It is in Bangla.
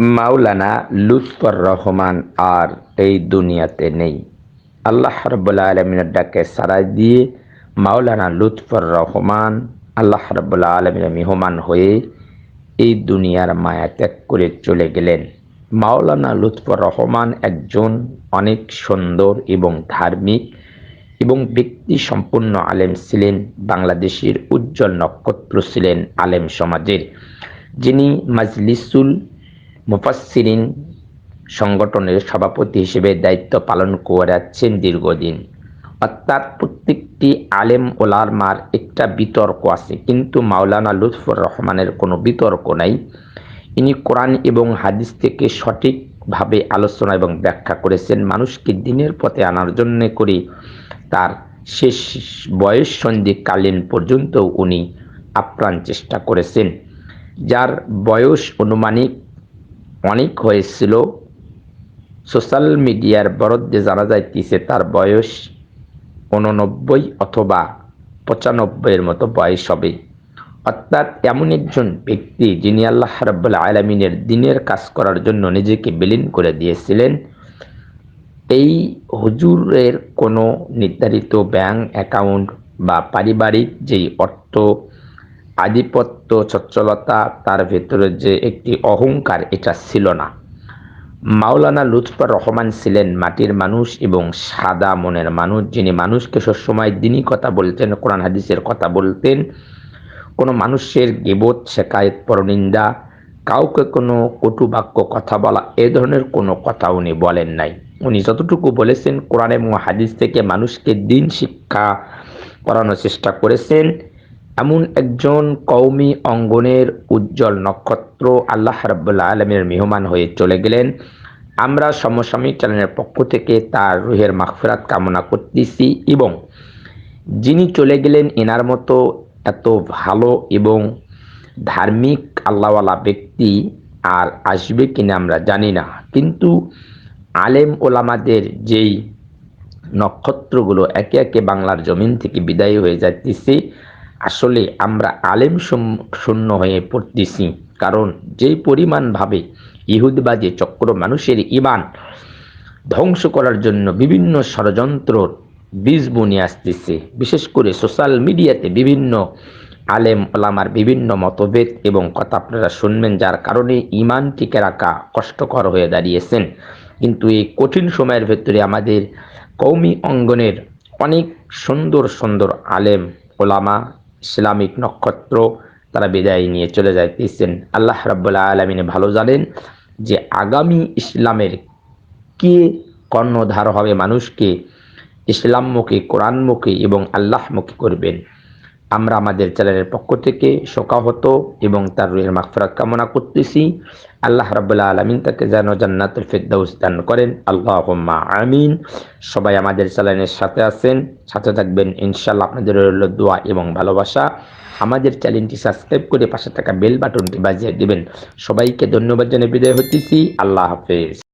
মাওলানা লুৎফর রহমান আর এই দুনিয়াতে নেই। আল্লাহ রব্বুল্লা আলমিনের ডাকে সারাই দিয়ে মাওলানা লুৎফর রহমান আল্লাহ রব্বুল্লা আলমিনের মেহমান হয়ে এই দুনিয়ার মায়া ত্যাগ করে চলে গেলেন। মাওলানা লুৎফর রহমান একজন অনেক সুন্দর এবং ধার্মিক এবং ব্যক্তি সম্পূর্ণ আলেম ছিলেন, বাংলাদেশের উজ্জ্বল নক্ষত্র ছিলেন আলেম সমাজের। যিনি মাজলিসুল মুফাসসিরিন সংগঠনের সভাপতি হিসেবে দায়িত্ব পালন করেছেন দীর্ঘদিন। অর্থাৎ প্রত্যেকটি আলেম ওলারমার একটা বিতর্ক আছে, কিন্তু মাওলানা লুৎফর রহমানের কোনো বিতর্ক নাই। ইনি কোরআন এবং হাদিস থেকে সঠিকভাবে আলোচনা এবং ব্যাখ্যা করেছেন। মানুষকে দিনের পথে আনার জন্য করে তার শেষ বয়স সন্ধিকালীন পর্যন্ত উনি আপ্রাণ চেষ্টা করেছেন, যার বয়স অনুমানিক অনেক হয়েছিল। সোশ্যাল মিডিয়ার বরদ্দে জানা যাইতেছে তার বয়স উননব্বই অথবা পঁচানব্বইয়ের মতো বয়স হবে। অর্থাৎ এমন একজন ব্যক্তি যিনি আল্লাহ রাব্বুল আলমিনের দিনের কাজ করার জন্য নিজেকে বিলীন করে দিয়েছিলেন, এই হুজুরের কোনো নির্ধারিত ব্যাংক অ্যাকাউন্ট বা পারিবারিক যেই অর্থ আধিপত্য, সচ্ছলতা, তার ভেতরে যে একটি অহংকার, এটা ছিল না। মাওলানা লুৎফর রহমান ছিলেন মাটির মানুষ এবং সাদা মনের মানুষ। যিনি মানুষকে সবসময় দিনই কথা বলতেন, কোরআন হাদিসের কথা বলতেন, কোনো মানুষের গেবোধ শেখায়ত, পরনিন্দা, কাউকে কোনো কটু বাক্য, কথা বলা, এ ধরনের কোনো কথা উনি বলেন নাই। উনি যতটুকু বলেছেন, কোরআন এবং হাদিস থেকে মানুষকে দিন শিক্ষা করানোর চেষ্টা করেছেন। এমন একজন কৌমি অঙ্গনের উজ্জ্বল নক্ষত্র আল্লাহ রাবুল্লাহ আলমের মেহমান হয়ে চলে গেলেন। আমরা সমসাময়িক চ্যানেলের পক্ষ থেকে তার রুহের মাগফিরাত কামনা করতেছি এবং যিনি চলে গেলেন এনার মতো এত ভালো এবং ধার্মিক আল্লাহওয়ালা ব্যক্তি আর আসবে কিনা আমরা জানি না। কিন্তু আলেম ওলামাদের যেই নক্ষত্রগুলো একে একে বাংলার জমিন থেকে বিদায় হয়ে যাচ্ছে আসলে আমরা আলেম শূন্য হয়ে পড়তেছি। কারণ যেই পরিমাণভাবে ইহুদবাজি চক্র মানুষের ইমান ধ্বংস করার জন্য বিভিন্ন ষড়যন্ত্র বীজ বুনি আসতেছে, বিশেষ করে সোশ্যাল মিডিয়াতে বিভিন্ন আলেম ওলামার বিভিন্ন মতভেদ এবং কথা আপনারা শুনবেন, যার কারণে ইমান টিকে রাখা কষ্টকর হয়ে দাঁড়িয়েছেন। কিন্তু এই কঠিন সময়ের ভেতরে আমাদের কৌমি অঙ্গনের অনেক সুন্দর সুন্দর আলেম ওলামা ইসলামিক নক্ষত্র তারা বিদায় নিয়ে চলে যাইতেছেন। আল্লাহ রাবুল্লাহ আলমিনে ভালো জানেন যে আগামী ইসলামের কে কর্ণধার হবে মানুষকে ইসলাম মুখে ইসলামমুখী, কোরআনমুখী এবং আল্লাহ আল্লাহমুখী করবেন। আমরা আমাদের চ্যানেলের পক্ষ থেকে শোকাহত এবং তার রুহের মাগফিরাত কামনা করতেছি। আল্লাহ রাবুল্লাহ আলমিন তাকে যেন জান্নাতুল ফেরদাউস দান করেন। আল্লাহ আমিন। সবাই আমাদের চ্যানেলের সাথে আছেন, সাথে থাকবেন ইনশাল্লাহ আপনাদের রইল দোয়া এবং ভালোবাসা। আমাদের চ্যানেলটি সাবস্ক্রাইব করে পাশে থাকা বেল বাটনটি বাজিয়ে দেবেন। সবাইকে ধন্যবাদ জানিয়ে বিদায় হতেছি আল্লাহ হাফেজ।